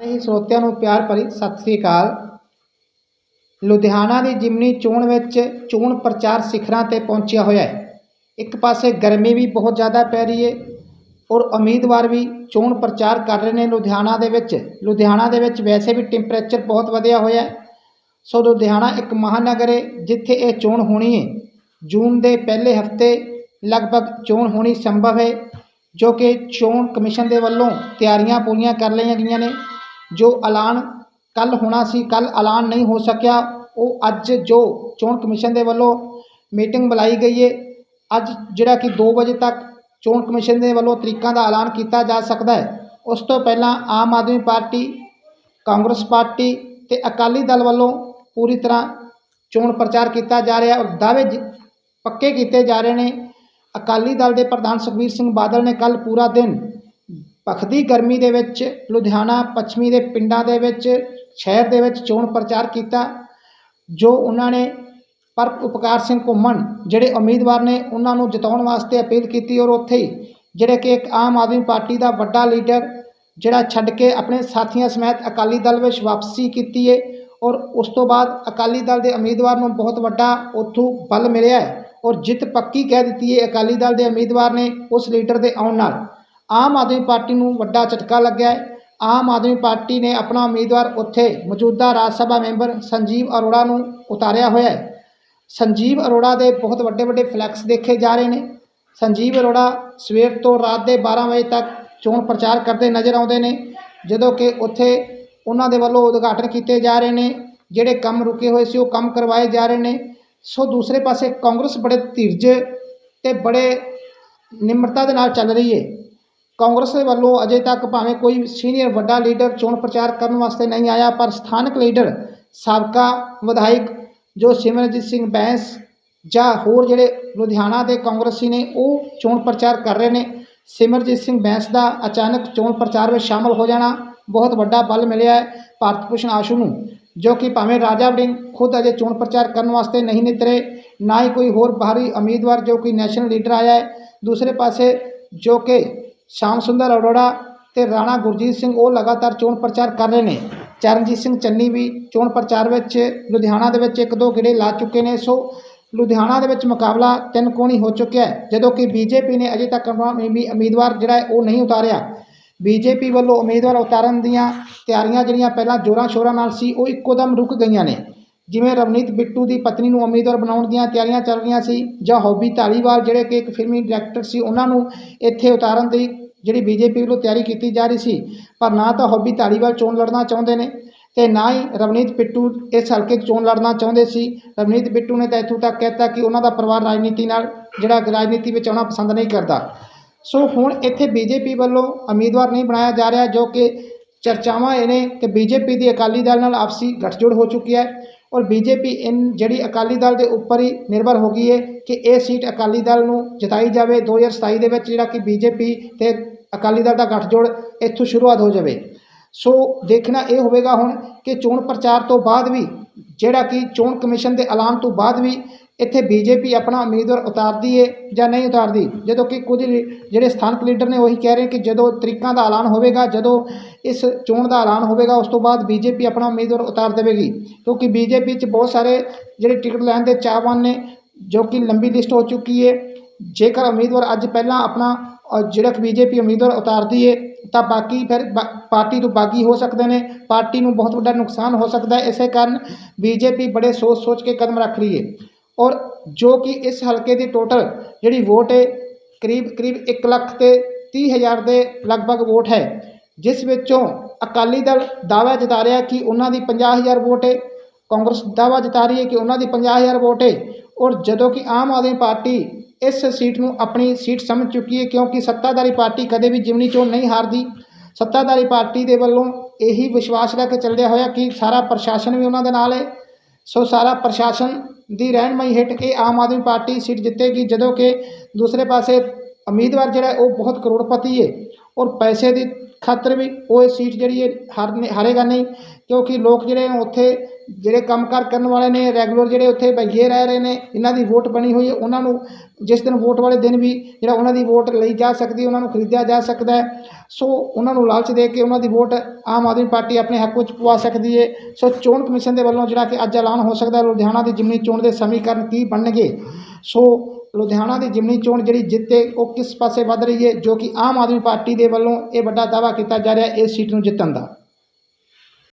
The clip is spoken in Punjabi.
ਸਾਰੇ ਸਰੋਤਿਆਂ ਨੂੰ ਪਿਆਰ ਭਰੀ ਸਤਿ ਸ੍ਰੀ ਅਕਾਲ। ਲੁਧਿਆਣਾ ਦੀ ਜਿਮਨੀ ਚੋਣ ਵਿੱਚ ਚੋਣ ਪ੍ਰਚਾਰ ਸਿਖਰਾਂ ਤੇ ਪਹੁੰਚਿਆ ਹੋਇਆ ਹੈ। ਇੱਕ ਪਾਸੇ ਗਰਮੀ ਵੀ ਬਹੁਤ ਜ਼ਿਆਦਾ ਪੈ ਰਹੀ ਹੈ ਔਰ ਉਮੀਦਵਾਰ ਵੀ ਚੋਣ ਪ੍ਰਚਾਰ ਕਰ ਰਹੇ ਨੇ ਲੁਧਿਆਣਾ ਦੇ ਵਿੱਚ। ਲੁਧਿਆਣਾ ਦੇ ਵਿੱਚ ਵੈਸੇ ਵੀ ਟੈਂਪਰੇਚਰ ਬਹੁਤ ਵਧਿਆ ਹੋਇਆ ਹੈ। ਸੋ ਲੁਧਿਆਣਾ ਇੱਕ ਮਹਾਨਗਰ ਹੈ ਜਿੱਥੇ ਇਹ ਚੋਣ ਹੋਣੀ ਹੈ ਜੂਨ ਦੇ ਪਹਿਲੇ ਹਫ਼ਤੇ ਲਗਭਗ ਚੋਣ ਹੋਣੀ ਸੰਭਵ ਹੈ ਜੋ ਕਿ ਚੋਣ ਕਮਿਸ਼ਨ ਦੇ ਵੱਲੋਂ ਤਿਆਰੀਆਂ ਪੂਰੀਆਂ ਕਰ ਲਈਆਂ ਗਈਆਂ ਨੇ। ਜੋ ਐਲਾਨ ਕੱਲ ਹੋਣਾ ਸੀ ਕੱਲ ਐਲਾਨ ਨਹੀਂ ਹੋ ਸਕਿਆ, ਉਹ ਅੱਜ ਜੋ ਚੋਣ ਕਮਿਸ਼ਨ ਦੇ ਵੱਲੋਂ ਮੀਟਿੰਗ ਬੁਲਾਈ ਗਈ ਹੈ ਅੱਜ ਜਿਹੜਾ ਕਿ 2 ਵਜੇ ਤੱਕ ਚੋਣ ਕਮਿਸ਼ਨ ਦੇ ਵੱਲੋਂ ਤਰੀਕਾਂ ਦਾ ਐਲਾਨ ਕੀਤਾ ਜਾ ਸਕਦਾ ਹੈ। ਉਸ ਤੋਂ ਪਹਿਲਾਂ ਆਮ ਆਦਮੀ ਪਾਰਟੀ, ਕਾਂਗਰਸ ਪਾਰਟੀ ਤੇ ਅਕਾਲੀ ਦਲ ਵੱਲੋਂ ਪੂਰੀ ਤਰ੍ਹਾਂ ਚੋਣ ਪ੍ਰਚਾਰ ਕੀਤਾ ਜਾ ਰਿਹਾ ਔਰ ਦਾਅਵੇ ਪੱਕੇ ਕੀਤੇ ਜਾ ਰਹੇ ਨੇ। ਅਕਾਲੀ ਦਲ ਦੇ ਪ੍ਰਧਾਨ ਸੁਖਬੀਰ ਸਿੰਘ ਬਾਦਲ ਨੇ ਕੱਲ ਪੂਰਾ ਦਿਨ ਭਖਦੀ ਗਰਮੀ ਦੇ ਵਿੱਚ ਲੁਧਿਆਣਾ, ਪੱਛਮੀ ਦੇ ਪਿੰਡਾਂ ਦੇ ਵਿੱਚ, ਸ਼ਹਿਰ ਦੇ ਵਿੱਚ ਚੋਣ ਪ੍ਰਚਾਰ ਕੀਤਾ, ਜੋ ਉਹਨਾਂ ਨੇ ਪਰ ਉਪਕਾਰ ਸਿੰਘ ਘੁੰਮਣ, ਜਿਹੜੇ ਉਮੀਦਵਾਰ ਨੇ ਉਹਨਾਂ ਨੂੰ ਜਿਤਾਉਣ ਵਾਸਤੇ ਅਪੀਲ ਕੀਤੀ ਔਰ ਉੱਥੇ ਹੀ ਜਿਹੜੇ ਕਿ ਇੱਕ ਆਮ ਆਦਮੀ ਪਾਰਟੀ ਦਾ ਵੱਡਾ ਲੀਡਰ, ਜਿਹੜਾ ਛੱਡ ਕੇ ਆਪਣੇ ਸਾਥੀਆਂ ਸਮੇਤ ਅਕਾਲੀ ਦਲ ਵਿੱਚ ਵਾਪਸੀ ਕੀਤੀ ਹੈ ਔਰ ਉਸ ਤੋਂ ਬਾਅਦ ਅਕਾਲੀ ਦਲ ਦੇ ਉਮੀਦਵਾਰ ਨੂੰ ਬਹੁਤ ਵੱਡਾ ਉੱਥੋਂ ਬਲ ਮਿਲਿਆ ਹੈ ਔਰ ਜਿੱਤ ਪੱਕੀ ਕਹਿ ਦਿੱਤੀ ਹੈ ਅਕਾਲੀ ਦਲ ਦੇ ਉਮੀਦਵਾਰ ਨੇ ਉਸ ਲੀਡਰ ਦੇ ਆਉਣ ਨਾਲ। ਆਮ ਆਦਮੀ ਪਾਰਟੀ ਨੂੰ ਵੱਡਾ ਝਟਕਾ ਲੱਗਿਆ ਹੈ। ਆਮ ਆਦਮੀ ਪਾਰਟੀ ਨੇ ਆਪਣਾ ਉਮੀਦਵਾਰ ਉੱਥੇ ਮੌਜੂਦਾ ਰਾਜ ਸਭਾ ਮੈਂਬਰ ਸੰਜੀਵ ਅਰੋੜਾ ਨੂੰ ਉਤਾਰਿਆ ਹੋਇਆ ਹੈ। ਸੰਜੀਵ ਅਰੋੜਾ ਦੇ ਬਹੁਤ ਵੱਡੇ ਵੱਡੇ ਫਲੈਕਸ ਦੇਖੇ ਜਾ ਰਹੇ ਨੇ। ਸੰਜੀਵ ਅਰੋੜਾ ਸਵੇਰ ਤੋਂ ਰਾਤ ਦੇ 12 ਵਜੇ ਤੱਕ ਚੋਣ ਪ੍ਰਚਾਰ ਕਰਦੇ ਨਜ਼ਰ ਆਉਂਦੇ ਨੇ, ਜਦੋਂ ਕਿ ਉੱਥੇ ਉਹਨਾਂ ਦੇ ਵੱਲੋਂ ਉਦਘਾਟਨ ਕੀਤੇ ਜਾ ਰਹੇ ਨੇ। ਜਿਹੜੇ ਕੰਮ ਰੁਕੇ ਹੋਏ ਸੀ, ਉਹ ਕੰਮ ਕਰਵਾਏ ਜਾ ਰਹੇ ਨੇ। ਸੋ ਦੂਸਰੇ ਪਾਸੇ ਕਾਂਗਰਸ ਬੜੇ ਧੀਰਜ ਤੇ ਬੜੇ ਨਿਮਰਤਾ ਦੇ ਨਾਲ ਚੱਲ ਰਹੀ ਹੈ। ਕਾਂਗਰਸ ਦੇ ਵੱਲੋਂ ਅਜੇ ਤੱਕ ਭਾਵੇਂ ਕੋਈ ਸੀਨੀਅਰ ਵੱਡਾ ਲੀਡਰ ਚੋਣ ਪ੍ਰਚਾਰ ਕਰਨ ਵਾਸਤੇ ਨਹੀਂ ਆਇਆ, ਪਰ ਸਥਾਨਕ ਲੀਡਰ, ਸਾਬਕਾ ਵਿਧਾਇਕ ਜੋ ਸਿਮਰਨਜੀਤ ਸਿੰਘ ਬੈਂਸ ਜਾਂ ਹੋਰ ਜਿਹੜੇ ਲੁਧਿਆਣਾ ਦੇ ਕਾਂਗਰਸੀ ਨੇ, ਉਹ ਚੋਣ ਪ੍ਰਚਾਰ ਕਰ ਰਹੇ ਨੇ। ਸਿਮਰਜੀਤ ਸਿੰਘ ਬੈਂਸ ਦਾ ਅਚਾਨਕ ਚੋਣ ਪ੍ਰਚਾਰ ਵਿੱਚ ਸ਼ਾਮਲ ਹੋ ਜਾਣਾ ਬਹੁਤ ਵੱਡਾ ਬਲ ਮਿਲਿਆ ਹੈ ਭਾਰਤ ਭੂਸ਼ਣ ਆਸ਼ੂ ਨੂੰ, ਜੋ ਕਿ ਭਾਵੇਂ ਰਾਜਾ ਵੜਿੰਗ ਖੁਦ ਅਜੇ ਚੋਣ ਪ੍ਰਚਾਰ ਕਰਨ ਵਾਸਤੇ ਨਹੀਂ ਨਿਤਰੇ, ਨਾ ਹੀ ਕੋਈ ਹੋਰ ਬਾਹਰੀ ਉਮੀਦਵਾਰ ਜੋ ਕਿ ਨੈਸ਼ਨਲ ਲੀਡਰ ਆਇਆ ਹੈ। ਦੂਸਰੇ ਪਾਸੇ ਜੋ ਕਿ ਸ਼ਾਮ ਸੁੰਦਰ ਅਰੋੜਾ ਤੇ ਰਾਣਾ ਗੁਰਜੀਤ ਸਿੰਘ ਉਹ ਲਗਾਤਾਰ ਚੋਣ ਪ੍ਰਚਾਰ ਕਰ ਰਹੇ ਨੇ। ਚਰਨਜੀਤ ਸਿੰਘ ਚੰਨੀ ਵੀ ਚੋਣ ਪ੍ਰਚਾਰ ਵਿੱਚ, ਲੁਧਿਆਣਾ ਦੇ ਵਿੱਚ ਇੱਕ ਦੋ ਗੇੜੇ ਲਾ ਚੁੱਕੇ ਨੇ। ਸੋ ਲੁਧਿਆਣਾ ਦੇ ਵਿੱਚ ਮੁਕਾਬਲਾ ਤਿੰਨ ਕੋਣੀ ਹੋ ਚੁੱਕਿਆ ਹੈ, ਜਦੋਂ ਕਿ ਬੀਜੇਪੀ ਨੇ ਅਜੇ ਤੱਕ ਉਮੀਦਵਾਰ ਜਿਹੜਾ ਉਹ ਨਹੀਂ ਉਤਾਰਿਆ। ਬੀਜੇਪੀ ਵੱਲੋਂ ਉਮੀਦਵਾਰ ਉਤਾਰਨ ਦੀਆਂ ਤਿਆਰੀਆਂ ਜਿਹੜੀਆਂ ਪਹਿਲਾਂ ਜ਼ੋਰਾਂ ਸ਼ੋਰਾਂ ਨਾਲ ਸੀ, ਉਹ ਇੱਕੋ ਦਮ ਰੁਕ ਗਈਆਂ ਨੇ। ਜਿਵੇਂ ਰਵਨੀਤ ਬਿੱਟੂ ਦੀ ਪਤਨੀ ਨੂੰ ਉਮੀਦਵਾਰ ਬਣਾਉਣ ਦੀਆਂ ਤਿਆਰੀਆਂ ਚੱਲ ਰਹੀਆਂ ਸੀ ਜਾਂ ਹੌਬੀ ਧਾਲੀਵਾਲ ਜਿਹੜੇ ਕਿ ਇੱਕ ਫਿਲਮੀ ਡਾਇਰੈਕਟਰ ਸੀ, ਉਹਨਾਂ ਨੂੰ ਇੱਥੇ ਉਤਾਰਨ ਦੀ ਜਿਹੜੀ ਬੀਜੇਪੀ ਵੱਲੋਂ ਤਿਆਰੀ ਕੀਤੀ ਜਾ ਰਹੀ ਸੀ। ਪਰ ਨਾ ਤਾਂ ਹੌਬੀ ਧਾਲੀਵਾਲ ਚੋਣ ਲੜਨਾ ਚਾਹੁੰਦੇ ਨੇ ਤੇ ਨਾ ਹੀ ਰਵਨੀਤ ਬਿੱਟੂ ਇਸ ਹਲਕੇ 'ਚ ਚੋਣ ਲੜਨਾ ਚਾਹੁੰਦੇ ਸੀ। ਰਵਨੀਤ ਬਿੱਟੂ ਨੇ ਤਾਂ ਇੱਥੋਂ ਤੱਕ ਕਹਿਤਾ ਕਿ ਉਹਨਾਂ ਦਾ ਪਰਿਵਾਰ ਰਾਜਨੀਤੀ ਨਾਲ ਜਿਹੜਾ ਰਾਜਨੀਤੀ ਵਿੱਚ ਆਉਣਾ ਪਸੰਦ ਨਹੀਂ ਕਰਦਾ। ਸੋ ਹੁਣ ਇੱਥੇ ਬੀਜੇਪੀ ਵੱਲੋਂ ਉਮੀਦਵਾਰ ਨਹੀਂ ਬਣਾਇਆ ਜਾ ਰਿਹਾ ਜੋ ਕਿ ਚਰਚਾਵਾਂ ਇਹ ਨੇ ਕਿ ਬੀਜੇਪੀ ਦੀ ਅਕਾਲੀ ਦਲ ਨਾਲ ਆਪਸੀ ਗੱਠਜੋੜ ਹੋ ਚੁੱਕੀ ਹੈ। ਔਰ ਬੀਜੇਪੀ ਇਨ ਜਿਹੜੀ ਅਕਾਲੀ ਦਲ ਦੇ ਉੱਪਰ ਹੀ ਨਿਰਭਰ ਹੋ ਗਈ ਹੈ ਕਿ ਇਹ ਸੀਟ ਅਕਾਲੀ ਦਲ ਨੂੰ ਜਿਤਾਈ ਜਾਵੇ। 2027 ਦੇ ਵਿੱਚ ਜਿਹੜਾ ਕਿ ਬੀਜੇਪੀ ਤੇ ਅਕਾਲੀ ਦਲ ਦਾ ਗੱਠਜੋੜ ਇੱਥੋਂ ਸ਼ੁਰੂਆਤ ਹੋ ਜਾਵੇ। ਸੋ ਦੇਖਣਾ ਇਹ ਹੋਵੇਗਾ ਹੁਣ ਕਿ ਚੋਣ ਪ੍ਰਚਾਰ ਤੋਂ ਬਾਅਦ ਵੀ ਜਿਹੜਾ ਕਿ ਚੋਣ ਕਮਿਸ਼ਨ ਦੇ ਐਲਾਨ ਤੋਂ ਬਾਅਦ ਵੀ ਇੱਥੇ ਬੀਜੇਪੀ ਆਪਣਾ ਉਮੀਦਵਾਰ ਉਤਾਰਦੀ ਹੈ ਜਾਂ ਨਹੀਂ ਉਤਾਰਦੀ? ਜਦੋਂ ਕਿ ਕੁਝ ਜਿਹੜੇ ਸਥਾਨਕ ਲੀਡਰ ਨੇ ਉਹੀ ਕਹਿ ਰਹੇ ਕਿ ਜਦੋਂ ਤਰੀਕਾਂ ਦਾ ਐਲਾਨ ਹੋਵੇਗਾ ਜਦੋਂ ਇਸ ਚੋਣ ਦਾ ਐਲਾਨ ਹੋਵੇਗਾ ਉਸ ਤੋਂ ਬਾਅਦ ਬੀਜੇਪੀ ਆਪਣਾ ਉਮੀਦਵਾਰ ਉਤਾਰ ਦੇਵੇਗੀ। ਕਿਉਂਕਿ ਬੀਜੇਪੀ 'ਚ ਬਹੁਤ ਸਾਰੇ ਜਿਹੜੇ ਟਿਕਟ ਲੈਣ ਦੇ ਚਾਹਵਾਨ ਨੇ ਜੋ ਕਿ ਲੰਬੀ ਲਿਸਟ ਹੋ ਚੁੱਕੀ ਹੈ ਜੇਕਰ ਉਮੀਦਵਾਰ ਅੱਜ ਪਹਿਲਾਂ ਆਪਣਾ ਅ, ਜਿਹੜਾ ਕਿ ਬੀਜੇਪੀ ਉਮੀਦਵਾਰ ਉਤਾਰਦੀ ਹੈ ਤਾਂ ਬਾਕੀ ਫਿਰ ਬਾ- ਪਾਰਟੀ ਤੋਂ ਬਾਗੀ ਹੋ ਸਕਦੇ ਨੇ। ਪਾਰਟੀ ਨੂੰ ਬਹੁਤ ਵੱਡਾ ਨੁਕਸਾਨ ਹੋ ਸਕਦਾ ਹੈ। ਇਸੇ ਕਾਰਨ ਬੀਜੇਪੀ ਬੜੇ ਸੋਚ ਸੋਚ ਕੇ ਕਦਮ ਰੱਖ ਰਹੀ ਹੈ ਔਰ ਜੋ ਕਿ ਇਸ ਹਲਕੇ ਦੀ ਟੋਟਲ ਜਿਹੜੀ ਵੋਟ ਹੈ, ਕਰੀਬ ਕਰੀਬ ਇੱਕ ਲੱਖ ਅਤੇ ਤੀਹ ਹਜ਼ਾਰ ਦੇ ਲਗਭਗ ਵੋਟ ਹੈ। ਜਿਸ ਵਿੱਚੋਂ ਅਕਾਲੀ ਦਲ ਦਾਅਵਾ ਜਤਾ ਰਿਹਾ ਕਿ ਉਹਨਾਂ ਦੀ ਪੰਜਾਹ ਹਜ਼ਾਰ ਵੋਟ ਹੈ, ਕਾਂਗਰਸ ਦਾਅਵਾ ਜਤਾ ਰਹੀ ਹੈ ਕਿ ਉਹਨਾਂ ਦੀ ਪੰਜਾਹ ਹਜ਼ਾਰ ਵੋਟ ਹੈ, ਔਰ ਜਦੋਂ ਕਿ ਆਮ ਆਦਮੀ ਪਾਰਟੀ ਇਸ ਸੀਟ ਨੂੰ ਆਪਣੀ ਸੀਟ ਸਮਝ ਚੁੱਕੀ ਹੈ, ਕਿਉਂਕਿ ਸੱਤਾਧਾਰੀ ਪਾਰਟੀ ਕਦੇ ਵੀ ਜਿਮਨੀ ਚੋਣ ਨਹੀਂ ਹਾਰਦੀ। ਸੱਤਾਧਾਰੀ ਪਾਰਟੀ ਦੇ ਵੱਲੋਂ ਇਹੀ ਵਿਸ਼ਵਾਸ ਲੈ ਕੇ ਚੱਲਦਿਆ ਹੋਇਆ ਕਿ ਸਾਰਾ ਪ੍ਰਸ਼ਾਸਨ ਵੀ ਉਹਨਾਂ ਦੇ ਨਾਲ ਹੈ। ਸੋ ਸਾਰਾ ਪ੍ਰਸ਼ਾਸਨ ਦੀ ਰਹਿਨਮਾਈ ਹੇਠ ਇਹ ਆਮ ਆਦਮੀ ਪਾਰਟੀ ਸੀਟ ਜਿੱਤੇਗੀ, ਜਦੋਂ ਕਿ ਦੂਸਰੇ ਪਾਸੇ ਉਮੀਦਵਾਰ ਜਿਹੜਾ ਉਹ ਬਹੁਤ ਕਰੋੜਪਤੀ ਹੈ ਔਰ ਪੈਸੇ ਦੀ ਖਾਤਰ ਵੀ ਉਹ ਇਹ ਸੀਟ ਜਿਹੜੀ ਹੈ ਹਾਰ ਹਾਰੇਗਾ ਨਹੀਂ, ਕਿਉਂਕਿ ਲੋਕ ਜਿਹੜੇ ਉੱਥੇ ਜਿਹੜੇ ਕੰਮਕਾਰ ਕਰਨ ਵਾਲੇ ਨੇ, ਰੈਗੂਲਰ ਜਿਹੜੇ ਉੱਥੇ ਬੈਠੇ ਰਹਿ ਰਹੇ ਨੇ, ਇਹਨਾਂ ਦੀ ਵੋਟ ਬਣੀ ਹੋਈ ਹੈ, ਉਹਨਾਂ ਨੂੰ ਜਿਸ ਦਿਨ ਵੋਟ ਵਾਲੇ ਦਿਨ ਵੀ ਜਿਹੜਾ ਉਹਨਾਂ ਦੀ ਵੋਟ ਲਈ ਜਾ ਸਕਦੀ, ਉਹਨਾਂ ਨੂੰ ਖਰੀਦਿਆ ਜਾ ਸਕਦਾ ਸੋ ਉਹਨਾਂ ਨੂੰ ਲਾਲਚ ਦੇ ਕੇ ਉਹਨਾਂ ਦੀ ਵੋਟ ਆਮ ਆਦਮੀ ਪਾਰਟੀ ਆਪਣੇ ਹੱਕ ਵਿੱਚ ਪਵਾ ਸਕਦੀ ਹੈ। ਸੋ ਚੋਣ ਕਮਿਸ਼ਨ ਦੇ ਵੱਲੋਂ ਜਿਹੜਾ ਕਿ ਅੱਜ ਐਲਾਨ ਹੋ ਸਕਦਾ ਲੁਧਿਆਣਾ ਦੀ ਜਿਮਨੀ ਚੋਣ ਦੇ ਸਮੀਕਰਨ ਕੀ ਬਣਨਗੇ? ਸੋ ਲੁਧਿਆਣਾ ਦੀ ਜਿਮਨੀ ਚੋਣ ਜਿਹੜੀ ਜਿੱਤੇ ਉਹ ਕਿਸ ਪਾਸੇ ਵੱਧ ਰਹੀ ਹੈ, ਜੋ ਕਿ ਆਮ ਆਦਮੀ ਪਾਰਟੀ ਦੇ ਵੱਲੋਂ ਇਹ ਵੱਡਾ ਦਾਅਵਾ ਕੀਤਾ ਜਾ ਰਿਹਾ ਇਸ ਸੀਟ ਨੂੰ ਜਿੱਤਣ ਦਾ।